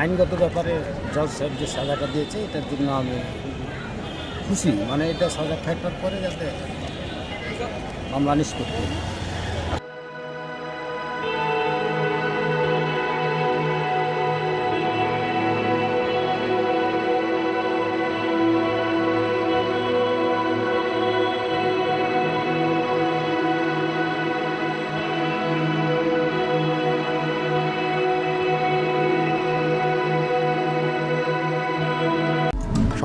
আইনগত ব্যাপারে জজ সাহেব যে সাজাটা দিয়েছে, এটার জন্য আমি খুশি। মানে এটা সাজা থাকার পরে যাতে মামলা নিষ্পত্তি